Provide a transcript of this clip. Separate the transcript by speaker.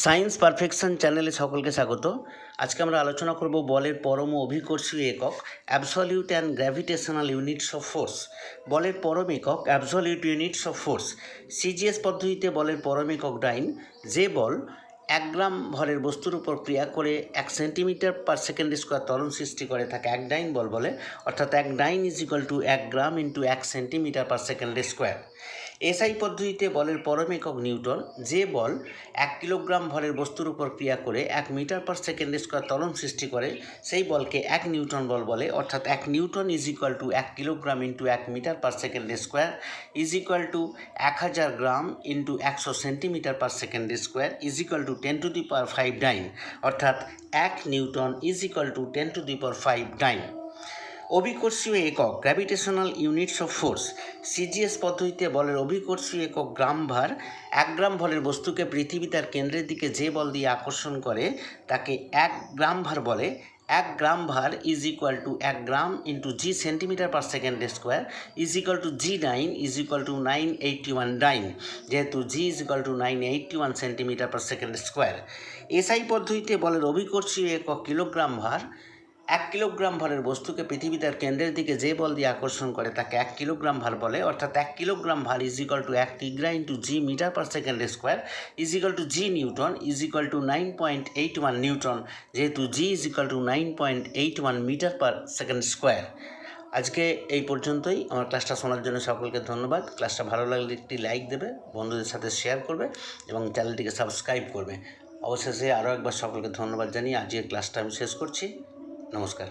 Speaker 1: Science perfection চ্যানেলে সকলকে স্বাগত। আজকে আমরা আলোচনা করব বলের পরম অভিকর্ষীয় একক absolute and gravitational units of force বলের পরম একক absolute units of force CGS পদ্ধতিতে বলের পরম একক ডাইন, যে বল এক গ্রাম ভরের বস্তুর উপর ক্রিয়া করে এক সেন্টিমিটার পার সেকেন্ড স্কোয়ার ত্বরণ সৃষ্টি করে থাকে এক ডাইন বল বলে, অর্থাৎ এক ডাইন ইজ ইকুয়াল টু এক গ্রাম ইন্টু এক centimetre per second square SI পদ্ধতিতে বলের পরম একক নিউটন, যে বল এক কিলোগ্রাম ভরের বস্তুর উপর ক্রিয়া করে এক মিটার পার সেকেন্ড স্কোয়ার ত্বরণ সৃষ্টি করে, সেই বলকে এক নিউটন বল বলে, অর্থাৎ এক নিউটন ইজ ইকুয়াল টু এক কিলোগ্রাম ইন্টু এক metre per second square is equal to এক হাজার গ্রাম ইন্টু একশো centimetre per second square is equal to ten to the power five dyne অর্থাৎ এক newton is equal to ten to the power five dyne অভিকর্ষীয় একক gravitational units of force CGS পদ্ধতিতে বলের অভিকর্ষীয় একক গ্রাম ভার, এক গ্রাম ভরের বস্তুকে পৃথিবী তার কেন্দ্রের দিকে যে বল দিয়ে আকর্ষণ করে, তাকে এক গ্রাম ভার বলে। এক গ্রাম ভার ইজ ইকুয়াল টু এক gram into G centimetre per second square is equal to G nine is equal to nine eighty one dyne যেহেতু G is equal to nine eighty one centimetre per second square SI পদ্ধতিতে বলের অভিকর্ষীয় একক kilogram ভার এক kilogram ভরের বস্তুকে পৃথিবী তার কেন্দ্রের দিকে যে বল দিয়ে আকর্ষণ করে, তাকে এক কিলোগ্রাম ভার বলে। অর্থাৎ এক কিলোগ্রাম ভার ইজ ইকাল টু এক টিগ্রা into G metre per second square is equal to G newton is equal to nine point eight one newton যেহেতু G is equal to nine point eight one metre per second square আজকে এই পর্যন্তই। আমার ক্লাসটা শোনার জন্য সকলকে ধন্যবাদ। ক্লাসটা ভালো লাগলে একটি লাইক দেবে, বন্ধুদের সাথে শেয়ার করবে এবং চ্যানেলটিকে সাবস্ক্রাইব করবে। অবশেষে আরও একবার সকলকে ধন্যবাদ জানিয়ে আজকের ক্লাসটা আমি শেষ করছি। নমস্কার